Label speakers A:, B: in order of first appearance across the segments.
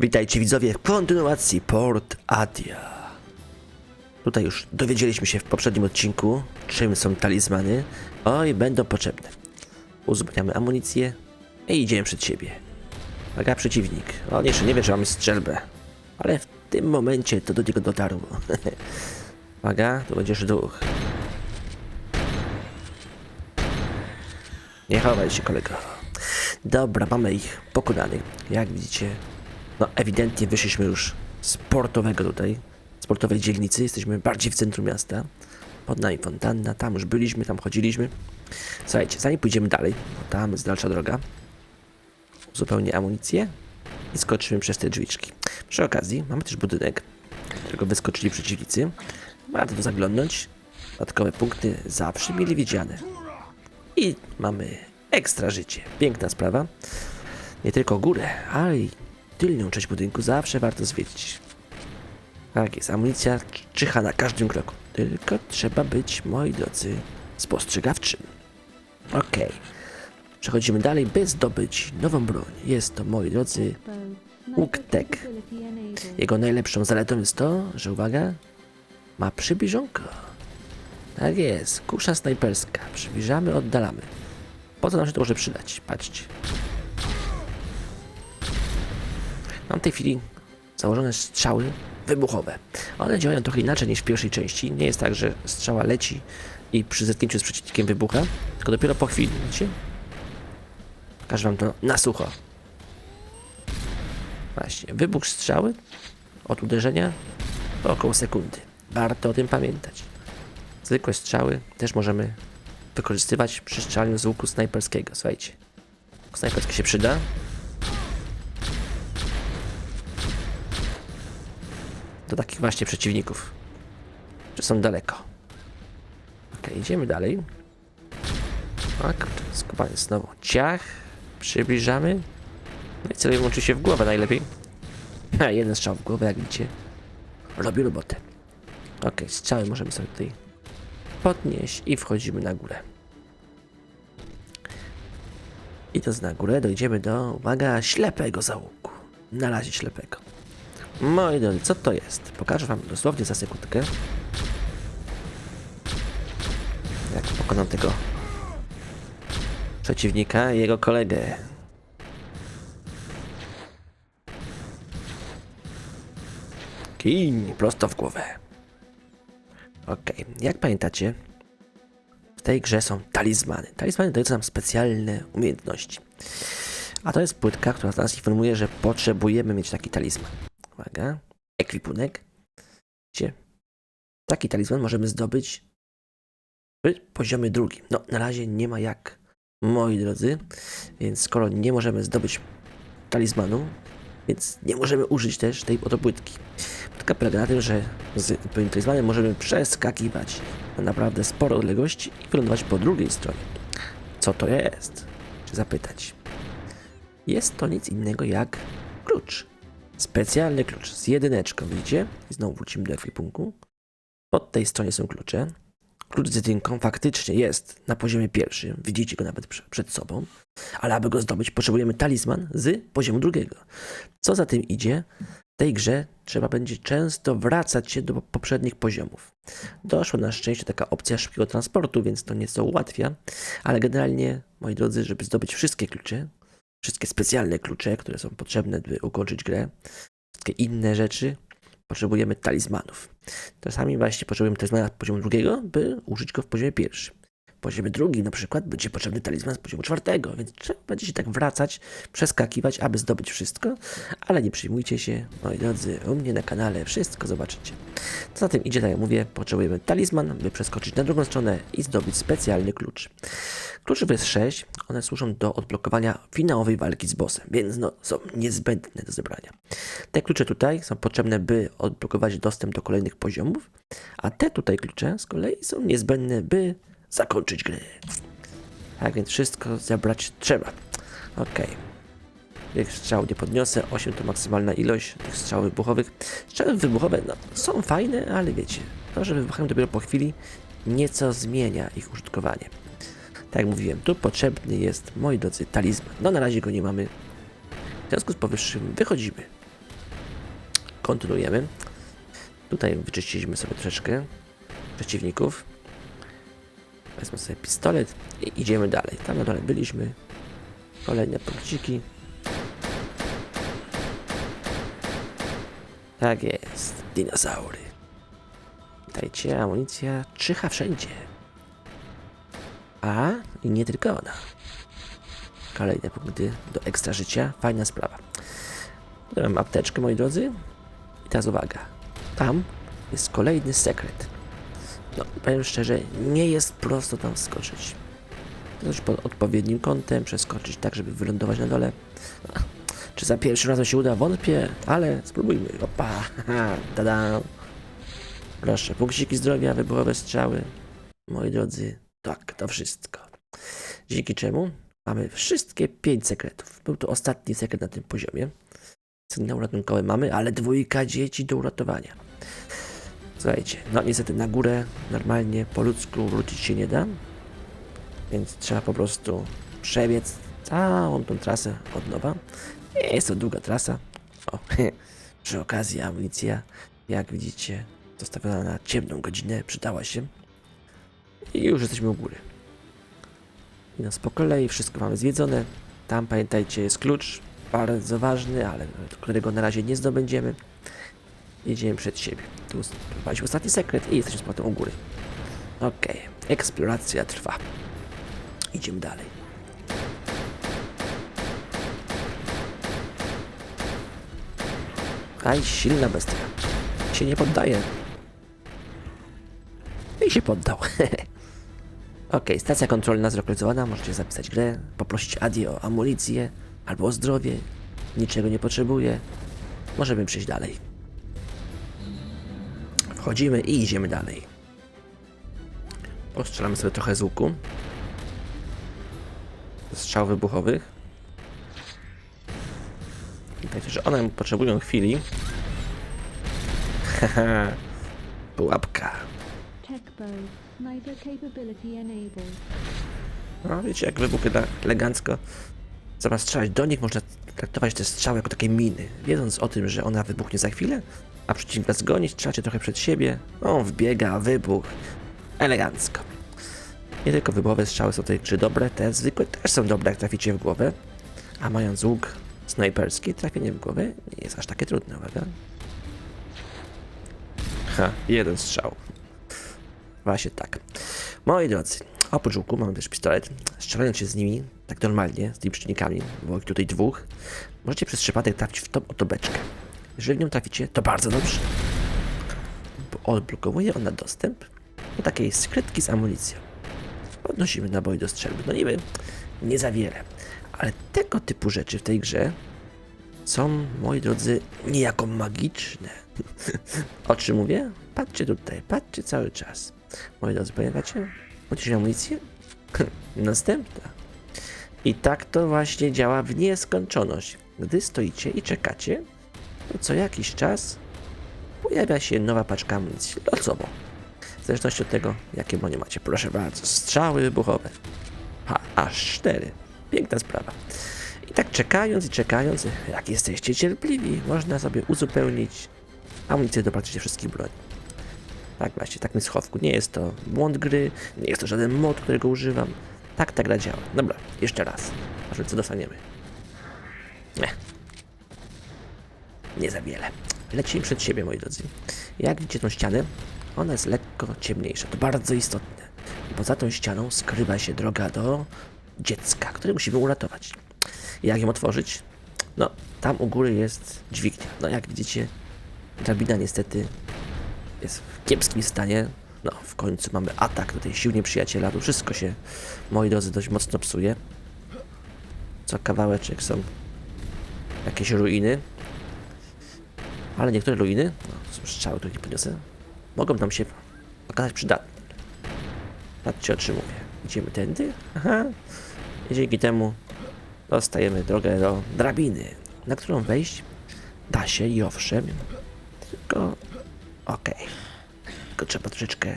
A: Witajcie widzowie w kontynuacji Port Adia. Tutaj już dowiedzieliśmy się w poprzednim odcinku, czym są talizmany. Oj, będą potrzebne. Uzupełniamy amunicję i idziemy przed siebie. Uwaga, przeciwnik. On jeszcze nie wie, że mamy strzelbę. Ale w tym momencie to do niego dotarło. Uwaga, tu będziesz duch. Nie chowaj się, kolego. Dobra, mamy ich pokonanych. Jak widzicie, no ewidentnie wyszliśmy już z portowego tutaj, z dzielnicy. Jesteśmy bardziej w centrum miasta. Pod nami fontanna, tam już byliśmy, tam chodziliśmy. Słuchajcie, zanim pójdziemy dalej, bo tam jest dalsza droga, zupełnie amunicję i skoczymy przez te drzwiczki. Przy okazji mamy też budynek, którego wyskoczyli przeciwnicy. Warto tu zaglądnąć. Dodatkowe punkty zawsze mieli widziane. I mamy ekstra życie. Piękna sprawa. Nie tylko górę, ale i tylnią część budynku zawsze warto zwiedzić. Tak jest, amunicja czyha na każdym kroku. Tylko trzeba być, moi drodzy, spostrzegawczym. Okej. Przechodzimy dalej, by zdobyć nową broń. Jest to, moi drodzy, łuk tek. Jego najlepszą zaletą jest to, że uwaga, ma przybliżonko. Tak jest, kusza snajperska. Przybliżamy, oddalamy. Po co nam się to może przydać? Patrzcie. Mam w tej chwili założone strzały wybuchowe. One działają trochę inaczej niż w pierwszej części. Nie jest tak, że strzała leci i przy zetknięciu z przeciwnikiem wybucha, tylko dopiero po chwili, widzicie? Pokażę wam to na sucho. Właśnie, wybuch strzały od uderzenia około sekundy. Warto o tym pamiętać. Zwykłe strzały też możemy wykorzystywać przy strzelaniu z łuku snajperskiego. Słuchajcie, snajperski się przyda. Do takich właśnie przeciwników, że są daleko. Ok, idziemy dalej. Tak, skupanie znowu. Ciach. Przybliżamy. No i celujemy oczywiście w głowę najlepiej. Ha, jeden strzał w głowę, jak widzicie. Robi robotę. Ok, strzały możemy sobie tutaj podnieść i wchodzimy na górę. Idąc na górę dojdziemy do, uwaga, ślepego załuku. Na razie ślepego. Moi drodzy, co to jest? Pokażę wam dosłownie za sekundkę. Jak pokonam tego przeciwnika i jego kolegę. Kij, prosto w głowę. Okej, jak pamiętacie, w tej grze są talizmany. Talizmany dające nam specjalne umiejętności. A to jest płytka, która nas informuje, że potrzebujemy mieć taki talizman. Uwaga, ekwipunek. Widzicie? Taki talizman możemy zdobyć w poziomie drugim. No, na razie nie ma jak, moi drodzy, więc skoro nie możemy zdobyć talizmanu, więc nie możemy użyć też tej oto płytki. Płytka polega na tym, że z odpowiednim talizmanem możemy przeskakiwać na naprawdę spore odległości i wylądować po drugiej stronie. Co to jest? Czy zapytać? Jest to nic innego jak klucz. Specjalny klucz z jedyneczką, widzicie? I znowu wrócimy do ekwipunku. Po tej stronie są klucze. Klucz z jedynką faktycznie jest na poziomie pierwszym, widzicie go nawet prze- przed sobą, ale aby go zdobyć, potrzebujemy talizman z poziomu drugiego. Co za tym idzie, w tej grze trzeba będzie często wracać się do poprzednich poziomów. Doszła na szczęście taka opcja szybkiego transportu, więc to nieco ułatwia, ale generalnie, moi drodzy, żeby zdobyć wszystkie klucze, wszystkie specjalne klucze, które są potrzebne, by ukończyć grę, wszystkie inne rzeczy, potrzebujemy talizmanów. Czasami właśnie potrzebujemy talizmana poziomu drugiego, by użyć go w poziomie pierwszym. Poziomie drugim na przykład będzie potrzebny talizman z poziomu czwartego, więc trzeba będzie się tak wracać, przeskakiwać, aby zdobyć wszystko, ale nie przyjmujcie się, moi drodzy, u mnie na kanale wszystko zobaczycie. Co za tym idzie, tak jak mówię, potrzebujemy talizman, by przeskoczyć na drugą stronę i zdobyć specjalny klucz. Kluczów jest 6, one służą do odblokowania finałowej walki z bossem, więc no, są niezbędne do zebrania. Te klucze tutaj są potrzebne, by odblokować dostęp do kolejnych poziomów, a te tutaj klucze z kolei są niezbędne, by zakończyć grę. Tak więc wszystko zebrać trzeba. Okej. Tych strzał nie podniosę, 8 to maksymalna ilość tych strzał wybuchowych. Strzały wybuchowe no, są fajne, ale wiecie, to, że wybuchają dopiero po chwili, nieco zmienia ich użytkowanie. Tak jak mówiłem, tu potrzebny jest, moi drodzy, talizman. No na razie go nie mamy. W związku z powyższym wychodzimy kontynuujemy. Tutaj wyczyściliśmy sobie troszeczkę przeciwników. Wezmę sobie pistolet i idziemy dalej. Tam na dole byliśmy. Kolejne punkciki. Tak jest. Dinozaury. Witajcie, amunicja czyha wszędzie. A, i nie tylko ona. Kolejne punkty do ekstra życia. Fajna sprawa. Tutaj mam apteczkę, moi drodzy. I teraz uwaga. Tam jest kolejny sekret. No, powiem szczerze, nie jest prosto tam wskoczyć. Coś pod odpowiednim kątem, przeskoczyć tak, żeby wylądować na dole. Czy za pierwszym razem się uda? Wątpię, ale spróbujmy. Opa, tada. Proszę, punkciki zdrowia, wybuchowe strzały. Moi drodzy, tak, to wszystko. Dzięki czemu mamy wszystkie pięć sekretów. Był to ostatni sekret na tym poziomie. Sygnał ratunkowy mamy, ale dwójka dzieci do uratowania. Słuchajcie, no niestety na górę normalnie po ludzku wrócić się nie da, więc trzeba po prostu przebiec całą tą trasę od nowa. Nie jest to długa trasa. O, przy okazji amunicja, jak widzicie, zostawiona na ciemną godzinę, przydała się. I już jesteśmy u góry. No po kolei wszystko mamy zwiedzone. Tam pamiętajcie jest klucz, bardzo ważny, ale którego na razie nie zdobędziemy. Jedziemy przed siebie. Tu sprawdziliśmy ostatni sekret i jesteśmy z powrotem u góry. Okej, eksploracja trwa. Idziemy dalej. Aj, silna bestia. Się nie poddaje. I się poddał. Okej, stacja kontrolna zlokalizowana. Możecie zapisać grę, poprosić Adi o amunicję albo o zdrowie. Niczego nie potrzebuje. Możemy przejść dalej. Wchodzimy i idziemy dalej. Postrzelamy sobie trochę z łuku. Strzał wybuchowych. Pamiętajcie, że one potrzebują chwili. Haha. Pułapka. No, wiecie, jak wybuchy elegancko. Zamiast strzelać do nich, można traktować te strzały jako takie miny. Wiedząc o tym, że ona wybuchnie za chwilę, a przeciwnika zgonić, strzelacie trochę przed siebie. On wbiega, wybuch. Elegancko. Nie tylko wybuchowe strzały są tej grze dobre, te zwykłe też są dobre, jak traficie w głowę. A mając łuk snajperski, trafienie w głowę nie jest aż takie trudne, uwaga. Ha, jeden strzał. Właśnie tak. Moi drodzy, oprócz łuku mamy też pistolet. Strzelając się z nimi, tak normalnie, z tymi przeciwnikami, bo ich tutaj dwóch, możecie przez przypadek trafić w tą oto beczkę. Jeżeli w nią traficie, to bardzo dobrze. Bo odblokowuje ona dostęp do takiej skrytki z amunicją. Podnosimy naboi do strzelby. No niby nie za wiele, ale tego typu rzeczy w tej grze są, moi drodzy, niejako magiczne. o czym mówię? Patrzcie tutaj, patrzcie cały czas. Moi drodzy, pamiętacie? Macie amunicję? Następna. I tak to właśnie działa w nieskończoność. Gdy stoicie i czekacie, co jakiś czas pojawia się nowa paczka amunicji losowo. W zależności od tego, jakie bronie macie. Proszę bardzo, strzały wybuchowe. Ha, aż cztery. Piękna sprawa. I tak czekając i czekając, jak jesteście cierpliwi, można sobie uzupełnić amunicję do praktycznie wszystkich broni. Tak właśnie, tak mi schowku. Nie jest to błąd gry, nie jest to żaden mod, którego używam. Tak ta gra działa. Dobra, jeszcze raz. Zobaczmy co dostaniemy. Nie. Nie za wiele. Lecimy przed siebie, moi drodzy. Jak widzicie tą ścianę, ona jest lekko ciemniejsza. To bardzo istotne. Bo za tą ścianą skrywa się droga do dziecka, które musimy uratować. Jak ją otworzyć? No, tam u góry jest dźwignia. No, jak widzicie, drabina niestety jest w kiepskim stanie. No, w końcu mamy atak do tej sił nieprzyjaciela. Tu wszystko się, moi drodzy, dość mocno psuje. Co kawałeczek są jakieś ruiny. Ale niektóre ruiny, no, to strzały, nie podniosę, mogą nam się okazać przydatne. Patrzcie, o czym mówię. Idziemy tędy, aha, i dzięki temu dostajemy drogę do drabiny, na którą wejść da się i owszem, tylko okej, tylko trzeba troszeczkę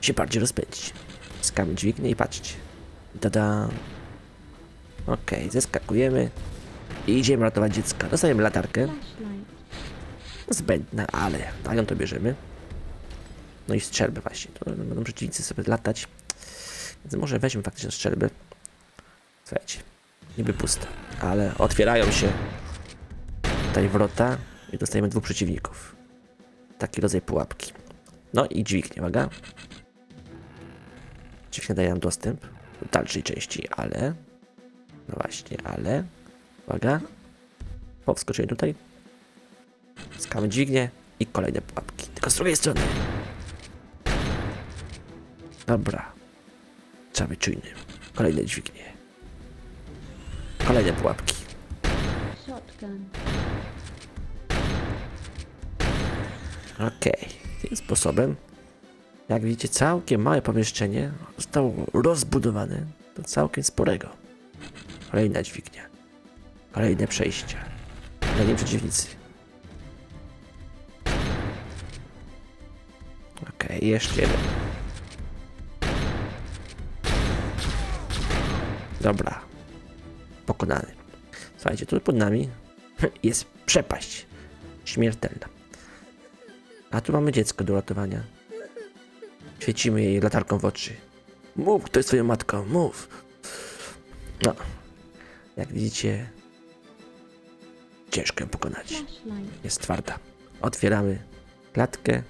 A: się bardziej rozpędzić. Skamy dźwignię i patrzcie. Tada. Okej, zeskakujemy i idziemy ratować dziecka. Dostajemy latarkę. Zbędna, ale dają to bierzemy. No i strzelby właśnie. To będą przeciwnicy sobie latać. Więc może weźmy faktycznie strzelby. Słuchajcie, niby puste, ale otwierają się tutaj wrota i dostajemy dwóch przeciwników. Taki rodzaj pułapki. No i dźwignie, uwaga. Dźwignia daje nam dostęp do dalszej części, ale... No właśnie, ale... Uwaga. Wskoczeniu tutaj. Skamy dźwignię i kolejne pułapki. Tylko z drugiej strony. Dobra. Trzeba być czujnym. Kolejne dźwignie. Kolejne pułapki.
B: Shotgun.
A: Okej. Tym sposobem, jak widzicie, całkiem małe pomieszczenie zostało rozbudowane do całkiem sporego. Kolejna dźwignia. Kolejne przejścia. Kolejni przeciwnicy. Okej, jeszcze jeden. Dobra. Pokonany. Słuchajcie, tu pod nami jest przepaść. Śmiertelna. A tu mamy dziecko do ratowania. Świecimy jej latarką w oczy. Mów, kto jest twoją matką, mów. No, jak widzicie, ciężko ją pokonać. Jest twarda. Otwieramy klatkę.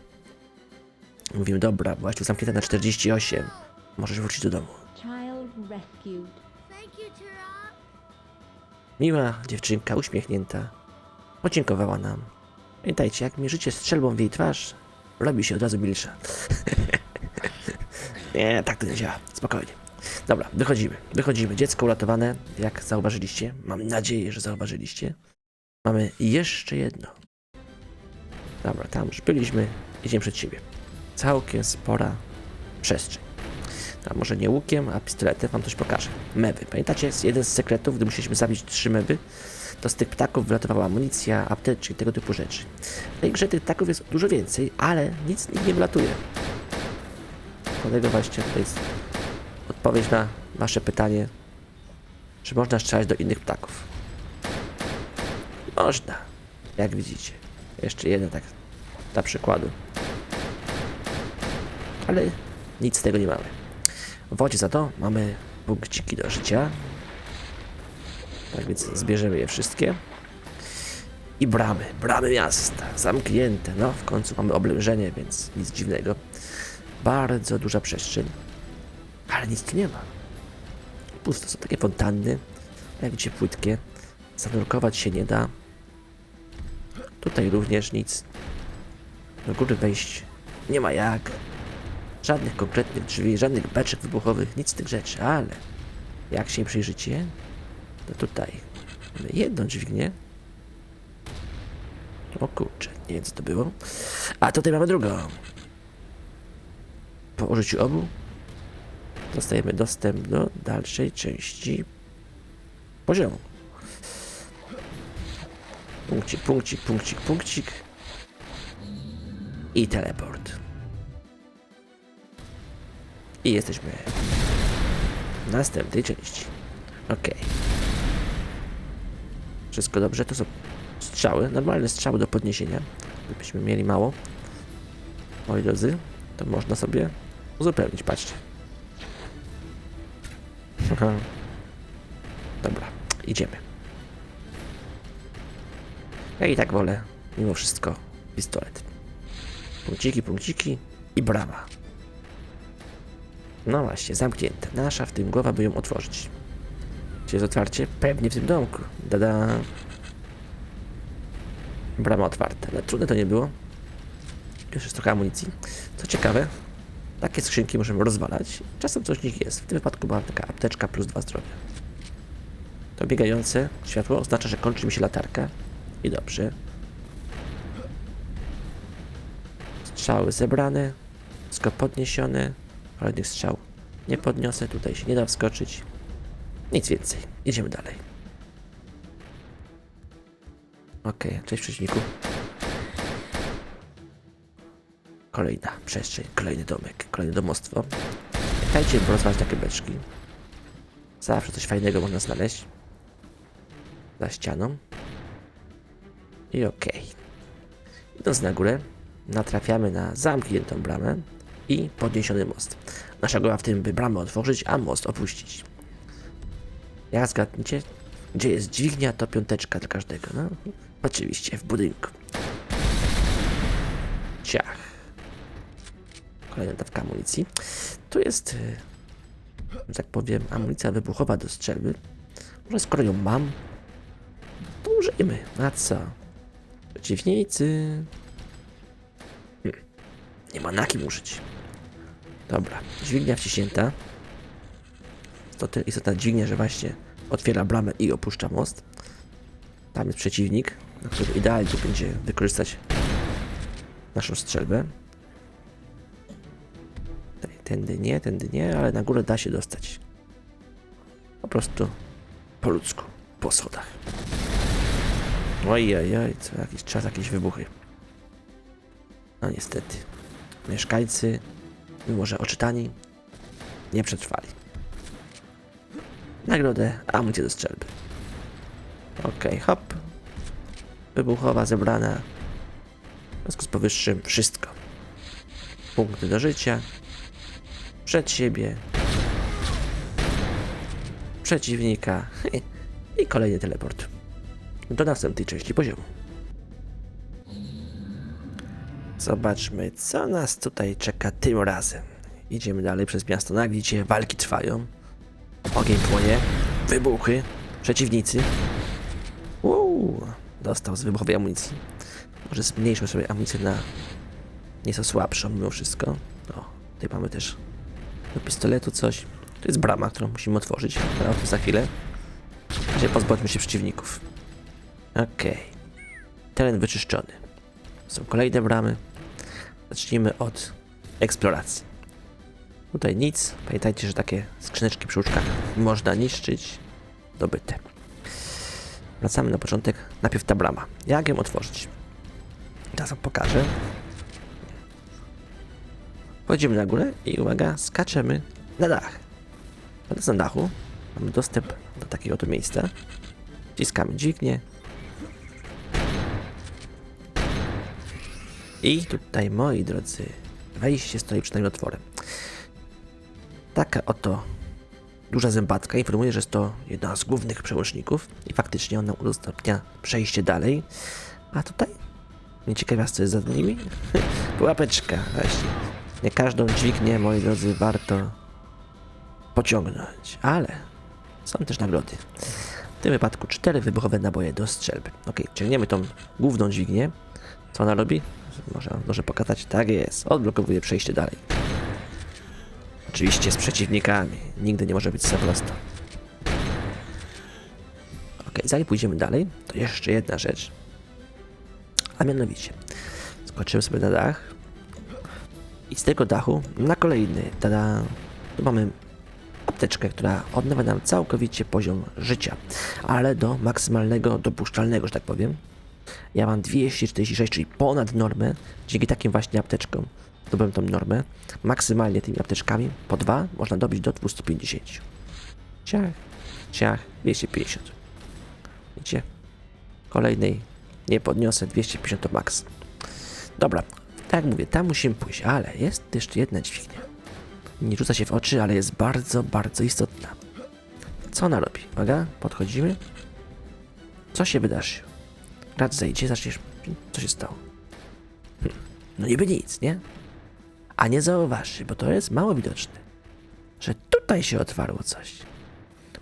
A: Mówimy, dobra, byłaś tu zamknięta na 48. Możesz wrócić do domu. Miła dziewczynka, uśmiechnięta, podziękowała nam. Pamiętajcie, jak mierzycie strzelbą w jej twarz, robi się od razu milsza. nie, tak to nie działa. Spokojnie. Dobra, wychodzimy. Wychodzimy. Dziecko uratowane, jak zauważyliście. Mam nadzieję, że zauważyliście. Mamy jeszcze jedno. Dobra, tam już byliśmy. Idziemy przed siebie. Całkiem spora przestrzeń. A może nie łukiem, a pistoletem wam coś pokażę. Mewy. Pamiętacie, jest jeden z sekretów, gdy musieliśmy zabić trzy mewy, to z tych ptaków wylatowała amunicja, apteczki, tego typu rzeczy. W tej grze tych ptaków jest dużo więcej, ale nic nikt nie wylatuje. Dlatego właśnie tutaj jest odpowiedź na wasze pytanie, czy można strzelać do innych ptaków. Można, jak widzicie. Jeszcze jeden tak dla przykładu. Ale nic z tego nie mamy. W wodzie za to mamy punkciki do życia. Tak więc zbierzemy je wszystkie. I bramy, bramy miasta, zamknięte. No, w końcu mamy oblężenie, więc nic dziwnego. Bardzo duża przestrzeń, ale nic tu nie ma. Pusto, są takie fontanny, jak widzicie, płytkie. Zanurkować się nie da. Tutaj również nic. Do góry wejść nie ma jak. Żadnych konkretnych drzwi, żadnych beczek wybuchowych, nic z tych rzeczy, ale jak się przyjrzycie, to tutaj mamy jedną dźwignię. O kurczę, nie wiem co to było. A tutaj mamy drugą. Po użyciu obu dostajemy dostęp do dalszej części poziomu. Punkcik, punkcik, punkcik, punkcik. I teleport. I jesteśmy w następnej części. Ok. Wszystko dobrze, to są strzały, normalne strzały do podniesienia. Gdybyśmy mieli mało, moi drodzy, to można sobie uzupełnić, patrzcie. Dobra, idziemy. Ja i tak wolę, mimo wszystko, pistolet. Punkciki, punkciki i brama. No właśnie, zamknięte. Nasza w tym głowa, by ją otworzyć. Czy jest otwarcie? Pewnie w tym domku. Dada. Brama otwarta. Ale trudne to nie było. Już jest trochę amunicji. Co ciekawe, takie skrzynki możemy rozwalać. Czasem coś w nich jest. W tym wypadku była taka apteczka plus dwa zdrowia. To biegające światło oznacza, że kończy mi się latarka. I dobrze. Strzały zebrane. Wszystko podniesione. Kolejnych strzał nie podniosę, tutaj się nie da wskoczyć. Nic więcej. Idziemy dalej. Okej, cześć przeciwniku. Kolejna przestrzeń, kolejny domek, kolejne domostwo. Pamiętajcie, by rozważyć takie beczki. Zawsze coś fajnego można znaleźć. Za ścianą. I okej. Idąc na górę, natrafiamy na zamkniętą bramę i podniesiony most. Nasza głowa w tym, by bramę otworzyć, a most opuścić. Jak zgadniecie, gdzie jest dźwignia, to piąteczka dla każdego. No, oczywiście w budynku. Ciach. Kolejna dawka amunicji. Tu jest, że tak powiem, amunicja wybuchowa do strzelby. Może skoro ją mam, to użyjmy. A co? Przeciwnicy. Hmm. Nie ma na kim użyć. Dobra, dźwignia wciśnięta. To ty- istotna dźwignia, że właśnie otwiera bramę i opuszcza most. Tam jest przeciwnik, na którego idealnie będzie wykorzystać naszą strzelbę. Tędy nie, tędy nie, ale na górę da się dostać. Po prostu po ludzku, po schodach. Oj, oj, oj, co jakiś czas jakieś wybuchy. No niestety. Mieszkańcy, mimo że oczytani, nie przetrwali. Nagrodę, amunicję do strzelby. Okej, hop. Wybuchowa zebrana. W związku z powyższym wszystko. Punkty do życia. Przed siebie. Przeciwnika. I kolejny teleport. Do następnej części poziomu. Zobaczmy, co nas tutaj czeka tym razem. Idziemy dalej przez miasto, na gdzie walki trwają. Ogień płonie, wybuchy, przeciwnicy. Uuu, dostał z wybuchowej amunicji. Może zmniejszmy sobie amunicję na nieco słabszą mimo wszystko. O, tutaj mamy też do pistoletu coś. To jest brama, którą musimy otworzyć, ale o tym za chwilę. Razie pozbądźmy się przeciwników. Okej. Teren wyczyszczony. Są kolejne bramy. Zacznijmy od eksploracji. Tutaj nic. Pamiętajcie, że takie skrzyneczki przy łóżkach można niszczyć. Dobyte. Wracamy na początek. Najpierw ta brama. Jak ją otworzyć? Teraz wam pokażę. Wchodzimy na górę i uwaga, skaczemy na dach. Teraz na dachu mamy dostęp do takiego oto miejsca. Wciskamy dźwignię. I tutaj, moi drodzy, wejście stoi przed nami otworem. Taka oto duża zębatka informuje, że jest to jedna z głównych przełączników i faktycznie ona udostępnia przejście dalej. A tutaj? Nie ciekawa, co jest za nimi? Pułapeczka, właśnie. Nie każdą dźwignię, moi drodzy, warto pociągnąć, ale są też nagrody. W tym wypadku cztery wybuchowe naboje do strzelby. Ok, ciągniemy tą główną dźwignię. Co ona robi? Może, może pokazać? Tak jest. Odblokowuje przejście dalej. Oczywiście z przeciwnikami. Nigdy nie może być za prosto. Ok, zanim pójdziemy dalej, to jeszcze jedna rzecz. A mianowicie, skoczymy sobie na dach i z tego dachu na kolejny, tada, tu mamy apteczkę, która odnawia nam całkowicie poziom życia, ale do maksymalnego dopuszczalnego, że tak powiem. Ja mam 246, czyli ponad normę. Dzięki takim właśnie apteczkom zdobyłem tą normę. Maksymalnie tymi apteczkami po dwa można dobić do 250. Ciach, ciach, 250. Widzicie? Kolejnej nie podniosę, 250 to max. Dobra, tak mówię, tam musimy pójść, ale jest jeszcze jedna dźwignia. Nie rzuca się w oczy, ale jest bardzo, bardzo istotna. Co ona robi? Uwaga, podchodzimy. Co się wydarzy? Rad zejdzie, zaczniesz. Co się stało? Hm. No niby nic, nie? A nie zauważy, bo to jest mało widoczne, że tutaj się otwarło coś.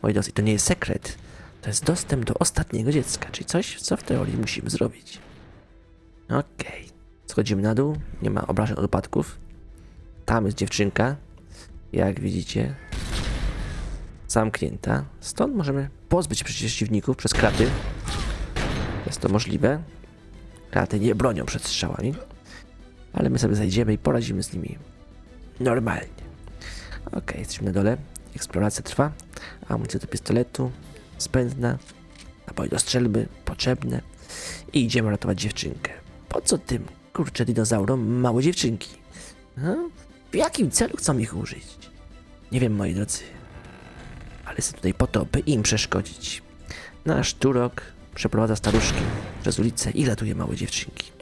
A: Moi drodzy, to nie jest sekret. To jest dostęp do ostatniego dziecka, czyli coś, co w teorii musimy zrobić. Okej. Schodzimy na dół, nie ma obrażeń od upadków. Tam jest dziewczynka, jak widzicie. Zamknięta. Stąd możemy pozbyć przeciwników przez kraty. Jest to możliwe. Kraty nie bronią przed strzałami. Ale my sobie zajdziemy i poradzimy z nimi normalnie. Okej, jesteśmy na dole. Eksploracja trwa. Amunicja do pistoletu. Spędna. Naboje do strzelby. Potrzebne. I idziemy ratować dziewczynkę. Po co tym, kurczę, dinozaurom małe dziewczynki? Ha? W jakim celu chcą ich użyć? Nie wiem, moi drodzy. Ale jestem tutaj po to, by im przeszkodzić. Nasz Turok przeprowadza staruszki przez ulicę i ratuje małe dziewczynki.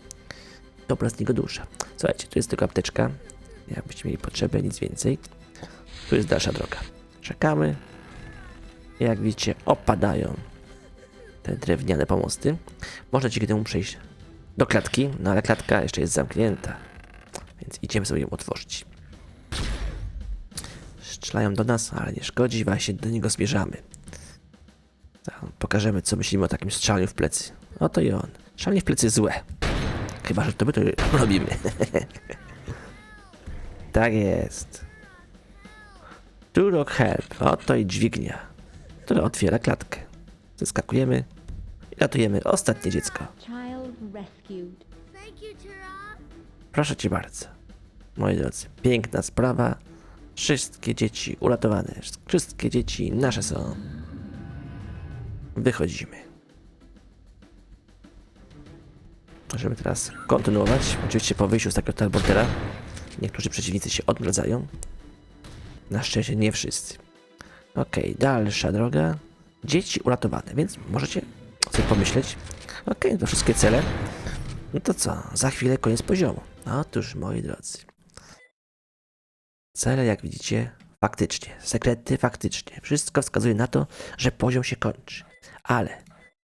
A: dobra z niego dusza. Słuchajcie, tu jest tylko apteczka. Jakbyście mieli potrzebę, nic więcej. Tu jest dalsza droga. Czekamy. Jak widzicie, opadają te drewniane pomosty. Można dzięki temu przejść do klatki, no ale klatka jeszcze jest zamknięta. Więc idziemy sobie ją otworzyć. Strzelają do nas, ale nie szkodzi, właśnie do niego zmierzamy. Pokażemy, co myślimy o takim strzelaniu w plecy. Oto i on. Strzelanie w plecy złe. Chyba, że to my to robimy. tak jest. Turok Help. Oto i dźwignia, która otwiera klatkę. Zeskakujemy i ratujemy ostatnie dziecko. Proszę cię bardzo. Moi drodzy, piękna sprawa. Wszystkie dzieci uratowane. Wszystkie dzieci nasze są. Wychodzimy. Możemy teraz kontynuować. Oczywiście po wyjściu z takiego teleportera niektórzy przeciwnicy się odmradzają. Na szczęście nie wszyscy. Okej, dalsza droga. Dzieci uratowane, więc możecie sobie pomyśleć. Okej, to wszystkie cele. No to co? Za chwilę koniec poziomu. Otóż, moi drodzy. Cele, jak widzicie, faktycznie. Sekrety, faktycznie. Wszystko wskazuje na to, że poziom się kończy. Ale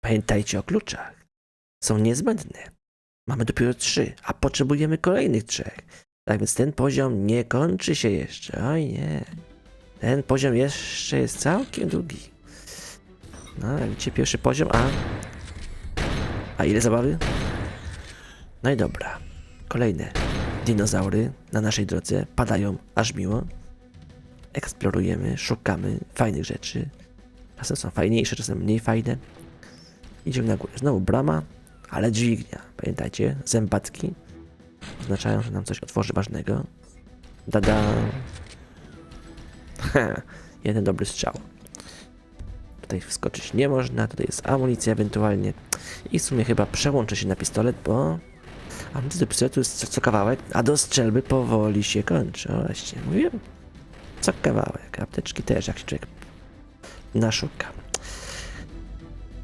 A: pamiętajcie o kluczach. Są niezbędne. Mamy dopiero trzy, a potrzebujemy kolejnych trzech. Tak więc ten poziom nie kończy się jeszcze. Oj nie. Ten poziom jeszcze jest całkiem długi. No, jak widzicie, pierwszy poziom, a... A ile zabawy? No i dobra. Kolejne dinozaury na naszej drodze padają aż miło. Eksplorujemy, szukamy fajnych rzeczy. Czasem są fajniejsze, czasem mniej fajne. Idziemy na górę. Znowu brama, ale dźwignia. Pamiętajcie, zębatki oznaczają, że nam coś otworzy ważnego. Dada. Jeden dobry strzał. Tutaj wskoczyć nie można, tutaj jest amunicja ewentualnie. I w sumie chyba przełączę się na pistolet, bo amunicja do pistoletu jest co, co kawałek, a do strzelby powoli się kończy. O właśnie, mówiłem. Co kawałek. Apteczki też, jak się człowiek naszuka.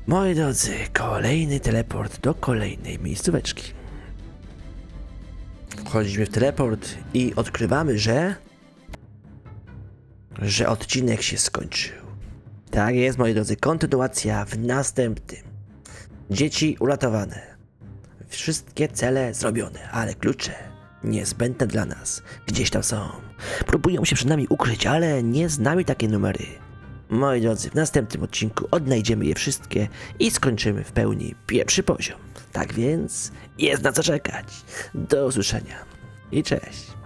A: Moi drodzy, kolejny teleport do kolejnej miejscóweczki. Wchodzimy w teleport i odkrywamy, że... że odcinek się skończył. Tak jest, moi drodzy, kontynuacja w następnym. Dzieci uratowane. Wszystkie cele zrobione, ale klucze niezbędne dla nas gdzieś tam są. Próbują się przed nami ukryć, ale nie z nami takie numery. Moi drodzy, w następnym odcinku odnajdziemy je wszystkie i skończymy w pełni pierwszy poziom. Tak więc jest na co czekać. Do usłyszenia i cześć.